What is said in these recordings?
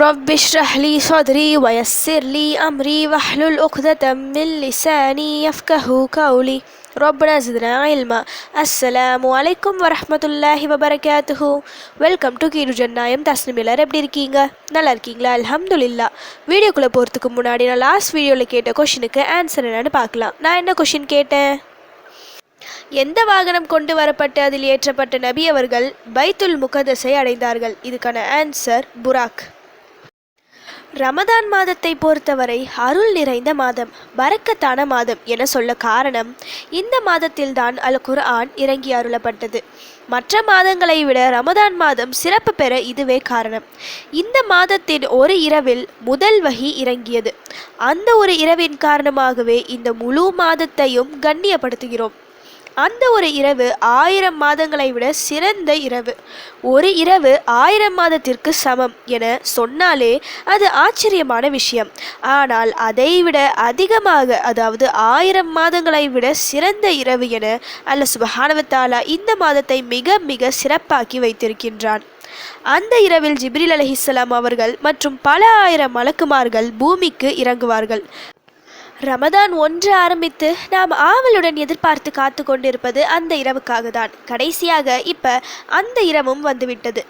رب اشرح لي صدري ويسر لي أمري واحلل عقدة من لساني يفقه قولي ربنا زدنا علما السلام عليكم ورحمة الله وبركاته welcome to கீரு ஜன்னாயம் Tasnim எல்லாரும் எப்படி இருக்கீங்க நல்லா இருக்கீங்களா அல்ஹம்துலில்லா வீடியோக்குள்ளே போகிறதுக்கு முன்னாடி நான் லாஸ்ட் வீடியோவில் கேட்ட கொஷினுக்கு ஆன்சர் என்னன்னு பார்க்கலாம் நான் என்ன கொஷின் கேட்டேன் எந்த வாகனம் கொண்டு வரப்பட்டு அதில் ஏற்றப்பட்ட நபி அவர்கள் பைத்துல் முகதஸை அடைந்தார்கள் இதுக்கான ஆன்சர் புராக் ரமதான் மாதத்தை பொறுத்தவரை அருள் நிறைந்த மாதம் பறக்கத்தான மாதம் என சொல்ல காரணம் இந்த மாதத்தில்தான் அல் குர்ஆன் இறங்கி அருளப்பட்டது. மற்ற மாதங்களை விட ரமதான் மாதம் சிறப்பு பெற இதுவே காரணம். இந்த மாதத்தின் ஒரு இரவில் முதல் வகி இறங்கியது. அந்த ஒரு இரவின் காரணமாகவே இந்த முழு மாதத்தையும் கண்ணியப்படுத்துகிறோம். அந்த ஒரு இரவு ஆயிரம் மாதங்களை விட சிறந்த இரவு. ஒரு இரவு ஆயிரம் மாதத்திற்கு சமம் என சொன்னாலே அது ஆச்சரியமான விஷயம். ஆனால் அதைவிட அதிகமாக அதாவது ஆயிரம் மாதங்களை விட சிறந்த இரவு என அல்ல சுபஹானவத்தாலா இந்த மாதத்தை மிக மிக சிறப்பாக்கி வைத்திருக்கின்றான். அந்த இரவில் ஜிப்ரில் அலஹிஸ்லாம் அவர்கள் மற்றும் பல ஆயிரம் மலக்குமார்கள் பூமிக்கு இறங்குவார்கள். ரமதான் ஒன்று ஆரம்பித்து நாம் ஆவலுடன் எதிர்பார்த்து காத்து கொண்டிருப்பது அந்த இரவுக்காக தான் கடைசியாக இப்ப அந்த இரவும் வந்துவிட்டது.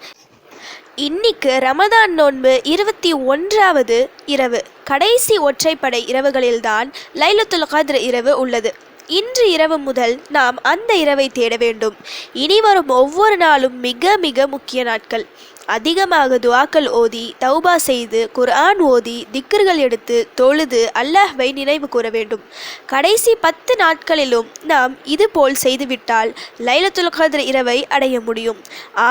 இன்னைக்கு ரமதான் நோன்பு இருபத்தி ஒன்றாவது இரவு. கடைசி ஒற்றைப்படை இரவுகளில்தான் லைலத்துல் கத்ர் இரவு உள்ளது. இன்று இரவு முதல் நாம் அந்த இரவை தேட வேண்டும். இனி வரும் ஒவ்வொரு நாளும் மிக மிக முக்கிய நாட்கள். அதிகமாக துவாக்கள் ஓதி தௌபா செய்து குர்ஆன் ஓதி திக்கர்கள் எடுத்து தொழுது அல்லாஹ்வை நினைவு கூற வேண்டும். கடைசி பத்து நாட்களிலும் நாம் இது போல் செய்துவிட்டால் லைலத்துல் கதிர் இரவை அடைய முடியும்.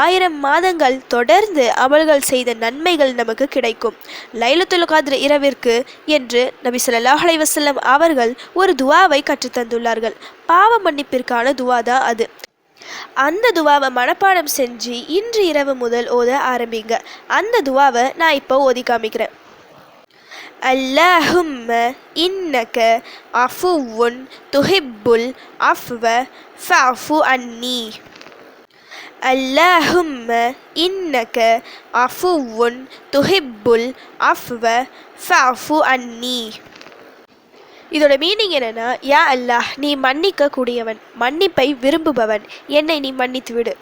ஆயிரம் மாதங்கள் தொடர்ந்து அமல்கள் செய்த நன்மைகள் நமக்கு கிடைக்கும். லைலத்துல் கதிர் இரவிற்கு என்று நபி சொல்லாஹ் அலைவசல்லம் அவர்கள் ஒரு துவாவை கற்றுத்தந்துள்ளார்கள். பாவ மன்னிப்பிற்கான துவா தான் அது. அந்த துவாவை மனப்பாடம் செஞ்சு இன்று இரவு முதல் ஓத ஆரம்பிங்க. அந்த துவாவை நான் இப்போ ஓதி காமிக்கிறேன். அல்லாஹும்ம இன்னக அஃபுவுன் துஹிப்புல் அஃப்வ ஃபஃபு அன்னி அல்லாஹும்ம இன்னக அஃபுவுன் துஹிப்புல் அஃப்வ ஃபஃபு அன்னி இதோட மீனிங் என்னன்னா யா அல்லாஹ் நீ மன்னிக்க கூடியவன் மன்னிப்பை விரும்புபவன். என்னை நீ மன்னித்து விடு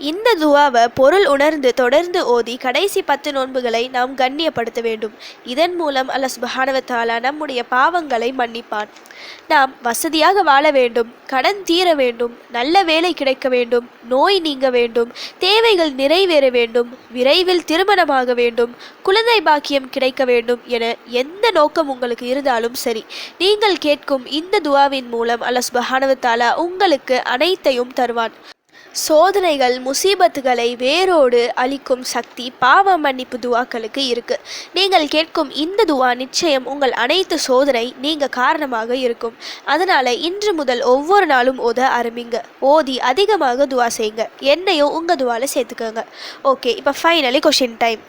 இந்த துவாவை பொருள் உணர்ந்து தொடர்ந்து ஓதி கடைசி பத்து நோன்புகளை நாம் கண்ணியப்படுத்த வேண்டும். இதன் மூலம் அல்ல சுபஹானவத்தாலா நம்முடைய பாவங்களை மன்னிப்பான். நாம் வசதியாக வாழ வேண்டும் கடன் தீர வேண்டும் நல்ல வேலை கிடைக்க வேண்டும் நோய் நீங்க வேண்டும் தேவைகள் நிறைவேற வேண்டும் விரைவில் திருமணமாக வேண்டும் குழந்தை பாக்கியம் கிடைக்க வேண்டும் என எந்த நோக்கம் உங்களுக்கு இருந்தாலும் சரி நீங்கள் கேட்கும் இந்த துவாவின் மூலம் அல்ல சுபஹானவத்தாலா உங்களுக்கு அனைத்தையும் தருவான். சோதனைகள் முசீபத்துகளை வேரோடு அளிக்கும் சக்தி பாவ மன்னிப்பு துவாக்களுக்கு இருக்கு. நீங்கள் கேட்கும் இந்த துவா நிச்சயம் உங்கள் அனைத்து சோதனை நீங்க காரணமாக இருக்கும். அதனால இன்று முதல் ஒவ்வொரு நாளும் ஓத ஆரம்பிங்க. ஓதி அதிகமாக துவா செய்யுங்க. என்னையும் உங்க துவால சேர்த்துக்கோங்க. ஓகே இப்போ ஃபைனலி கொஷின் டைம்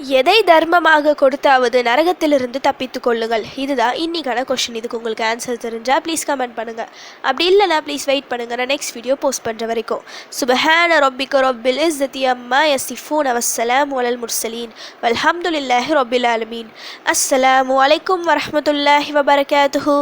எதை தர்மமாக கொடுத்தாவது நரகத்திலிருந்து தப்பித்து கொள்ளுங்கள். இதுதான் இன்னைக்கான கொஷின் இதுக்கு உங்களுக்கு ஆன்சர் தெரிஞ்சால் ப்ளீஸ் கமெண்ட் பண்ணுங்கள் அப்படி இல்லைனா ப்ளீஸ் வெயிட் பண்ணுங்கள் நான் நெக்ஸ்ட் வீடியோ போஸ்ட் பண்ணுற வரைக்கும். சுபஹான ரொப்பிக்க ரொப்பில் தி அம்மா யசிஃபூன் அவசலாம் வலல் முர்சலீன் வல்ஹம்துல்லாஹி ரொபில் ஆலமீன் அஸ்ஸலாமு அலைக்கும் வரமத்துல்லாஹி வபரகாத்துஹூ